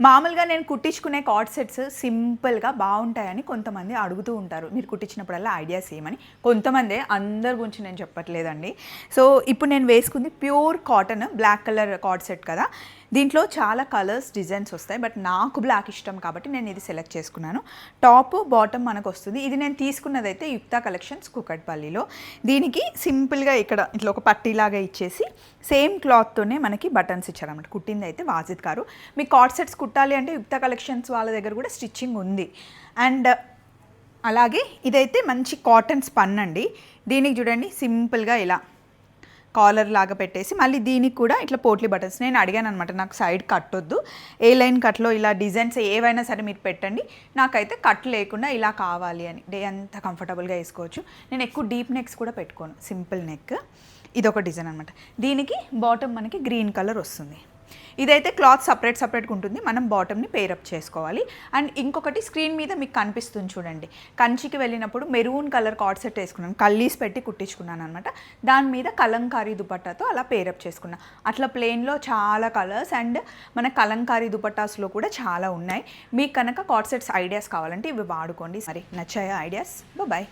మామూలుగా నేను కుట్టించుకునే card sets సింపుల్గా బాగుంటాయని కొంతమంది అడుగుతూ ఉంటారు. మీరు కుట్టించినప్పుడల్లా ఐడియాస్ ఏమని? కొంతమంది అందరి గురించి నేను చెప్పట్లేదండి. సో ఇప్పుడు నేను వేసుకుంది pure cotton black colour cord set కదా. దీంట్లో చాలా కలర్స్ డిజైన్స్ వస్తాయి. బట్ నాకు బ్లాక్ ఇష్టం కాబట్టి నేను ఇది సెలెక్ట్ చేసుకున్నాను. టాప్ బాటమ్ మనకు వస్తుంది. ఇది నేను తీసుకున్నది అయితే యుక్తా కలెక్షన్స్ కుకట్పల్లిలో. దీనికి సింపుల్గా ఇక్కడ ఇట్లా ఒక పట్టీలాగా ఇచ్చేసి సేమ్ క్లాత్తోనే మనకి బటన్స్ ఇచ్చారన్నమాట. కుట్టింది అయితే వాజిద్ గారు. మీ కార్డ్ సెట్స్ కుట్టాలి అంటే యుక్తా కలెక్షన్స్ వాళ్ళ దగ్గర కూడా స్టిచ్చింగ్ ఉంది. అండ్ అలాగే ఇదైతే మంచి కాటన్ స్పన్ అండి. దీనికి చూడండి సింపుల్గా ఇలా కాలర్ లాగా పెట్టేసి మళ్ళీ దీనికి కూడా ఇట్లా పోట్లీ బటన్స్. నేను అడిగాను అనమాట నాకు సైడ్ కట్టొద్దు. ఏ లైన్ కట్లో ఇలా డిజైన్స్ ఏవైనా సరే మీరు పెట్టండి. నాకైతే కట్ లేకుండా ఇలా కావాలి అని. డే అంతా కంఫర్టబుల్గా వేసుకోవచ్చు. నేను ఎక్కువ డీప్ నెక్స్ కూడా పెట్టుకోను. Simple neck. ఇదొక డిజైన్ అనమాట దీనికి బాటమ్ మనకి గ్రీన్ కలర్ వస్తుంది. ఇదైతే క్లాత్ సపరేట్ సపరేట్గా ఉంటుంది. మనం బాటమ్ని పేరప్ చేసుకోవాలి. అండ్ ఇంకొకటి స్క్రీన్ మీద మీకు కనిపిస్తుంది చూడండి. కంచికి వెళ్ళినప్పుడు మెరూన్ కలర్ కార్డ్ సెట్ వేసుకున్నాను. కల్లీస్ పెట్టి కుట్టించుకున్నాను అనమాట దాని మీద కలంకారీ దుపట్టాతో అలా పేరప్ చేసుకున్నాను అట్లా ప్లెయిన్లో చాలా కలర్స్ అండ్ మన కలంకారీ దుపట్టాస్లో కూడా చాలా ఉన్నాయి. మీకు కనుక కార్డ్ సెట్స్ ఐడియాస్ కావాలంటే ఇవి వాడుకోండి. సరే నచ్చాయా ఐడియాస్ బాయ్